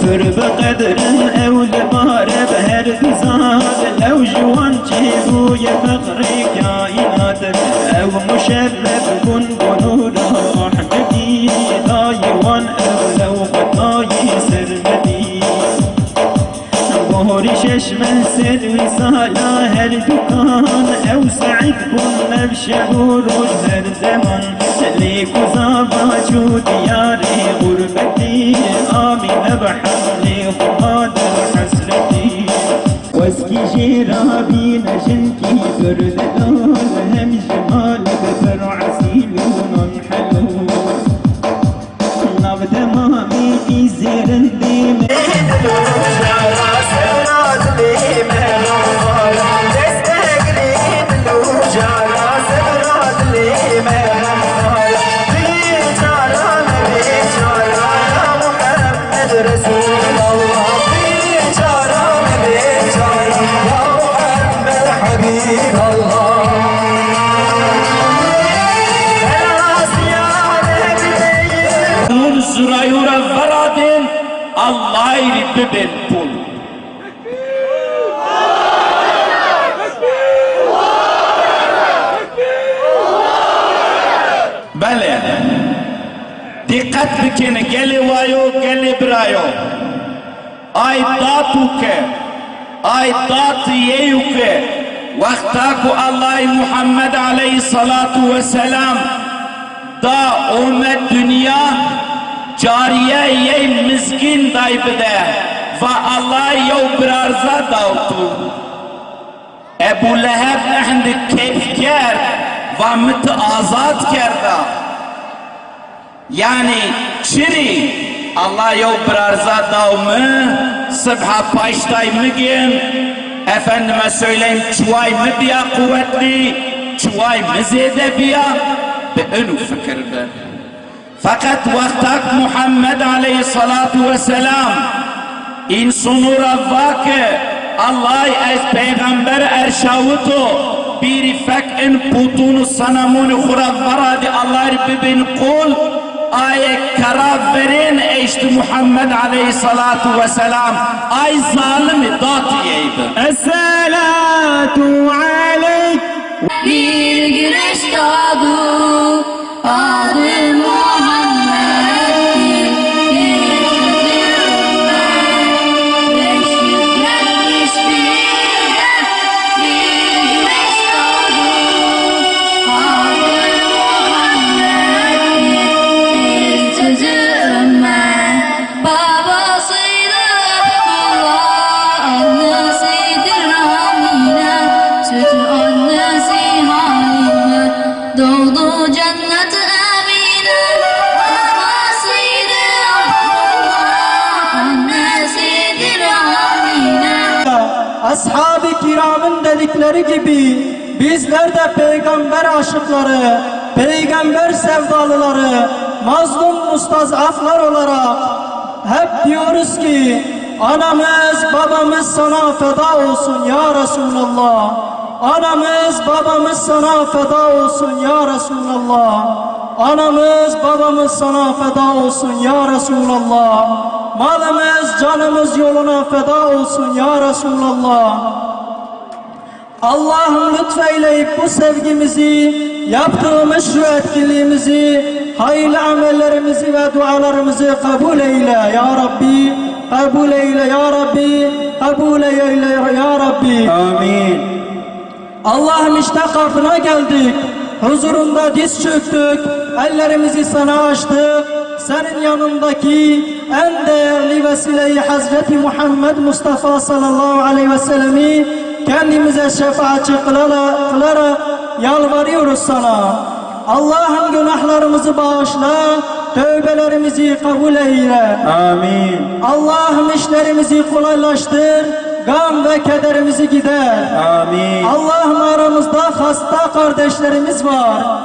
سر بقدر أو دبار بهر زاد فساد أو جوان جيبو يا فقري كائنات. أو مشرف كن بنور رحمتی دایوان أو لو قطای سرمدی بهر ششم سر وسالا هر دكان أو سعيد كن نبشه روز هر زمان. ليكو زابا چو دیاری آمنة بحالي خاد حسرتي واسكي جرابي نجنكي برد الهم جمالك فرع عسيل ونم حلو. نبدأ مامي في زير izirindime Nun zurayura varadin Allah ribbe ben pul. Bele. Dikkat bikene gele vayo gele brayo. Ay datu ke. Ay datu yeyu ke. Vaktaku Allah Muhammed aleyhi salatu ve selam da omed dünya cariye ye miskin daybide ve Allah yev birarza davtu Ebu Leheb ehndi keyfker ve mit azat kerda yani çiri Allah jew bırarza davmı, sıbha paştay mıgin, efendime söyleyeyim çuvay mı biya kuvvetli, çuvay mı zede biya, be'enu fikirde. Fakat vaktak Muhammed aleyhissalatu vesselam, insunu ravvake, Allah ez peygamber erşavutu, bir fek en putunu sanamun huravvaradi Allah bibin kul, ayet karar ver بهشت محمد عليه الصلاة والسلام. اي ظالم داتي الصلاة عليك Bir güneş doğdu dedikleri gibi bizler de peygamber aşıkları, peygamber sevdalıları, mazlum mustazaflar olarak hep diyoruz ki anamız babamız sana feda olsun ya Resulallah. Anamız babamız sana feda olsun ya Resulallah. Anamız babamız sana feda olsun ya Resulallah. Malımız canımız yoluna feda olsun ya Resulallah. Allah'ım lütfeyleyip bu sevgimizi, yaptığımız şu etkinliğimizi, hayırlı amellerimizi ve dualarımızı kabul eyle ya Rabbi. Kabul eyle ya Rabbi. Kabul eyle ya Rabbi. Amin Allah'ım işte kapına geldik. Huzurunda diz çöktük. Ellerimizi sana açtık. Senin yanındaki en değerli vesileyi Hazreti Muhammed Mustafa sallallahu aleyhi ve sellemi kendimize şefaatçi kılarak, kılarak yalvarıyoruz sana. Allah'ım günahlarımızı bağışla, tövbelerimizi kabul eyle. Amin Allah'ım işlerimizi kolaylaştır, gam ve kederimizi gider. Amin Allah'ım aramızda hasta kardeşlerimiz var.